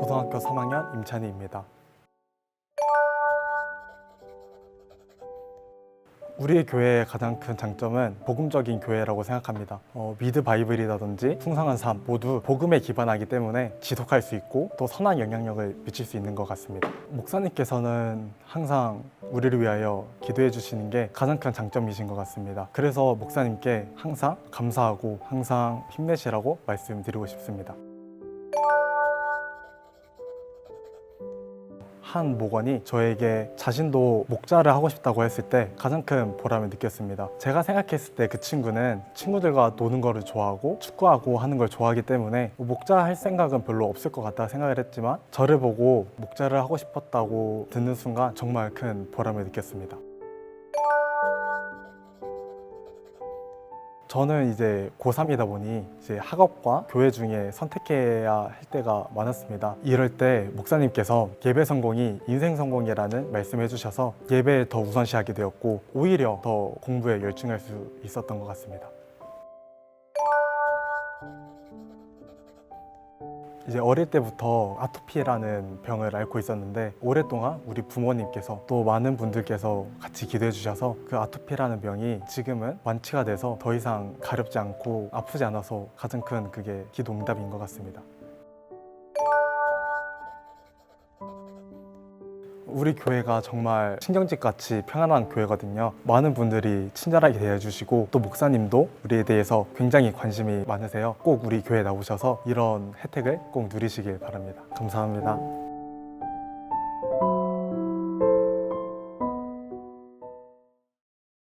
고등학교 3학년 임찬희입니다. 우리의 교회의 가장 큰 장점은 복음적인 교회라고 생각합니다. 어, 미드 바이블이라든지 풍성한 삶 모두 복음에 기반하기 때문에 지속할 수 있고 또 선한 영향력을 미칠 수 있는 것 같습니다. 목사님께서는 항상 우리를 위하여 기도해 주시는 게 가장 큰 장점이신 것 같습니다. 그래서 목사님께 항상 감사하고 항상 힘내시라고 말씀드리고 싶습니다. 한 목원이 저에게 자신도 목자를 하고 싶다고 했을 때 가장 큰 보람을 느꼈습니다. 제가 생각했을 때 그 친구는 친구들과 노는 거를 좋아하고 축구하고 하는 걸 좋아하기 때문에 목자 할 생각은 별로 없을 것 같다 생각을 했지만 저를 보고 목자를 하고 싶었다고 듣는 순간 정말 큰 보람을 느꼈습니다. 저는 이제 고3이다 보니 이제 학업과 교회 중에 선택해야 할 때가 많았습니다. 이럴 때 목사님께서 예배 성공이 인생 성공이라는 말씀해 주셔서 예배에 더 우선시하게 되었고 오히려 더 공부에 열중할 수 있었던 것 같습니다. 이제 어릴 때부터 아토피라는 병을 앓고 있었는데 오랫동안 우리 부모님께서 또 많은 분들께서 같이 기도해 주셔서 그 아토피라는 병이 지금은 완치가 돼서 더 이상 가렵지 않고 아프지 않아서 가장 큰 그게 기도 응답인 것 같습니다. 우리 교회가 정말 친정집 같이 평안한 교회거든요. 많은 분들이 친절하게 대해주시고 또 목사님도 우리에 대해서 굉장히 관심이 많으세요. 꼭 우리 교회 나오셔서 이런 혜택을 꼭 누리시길 바랍니다. 감사합니다.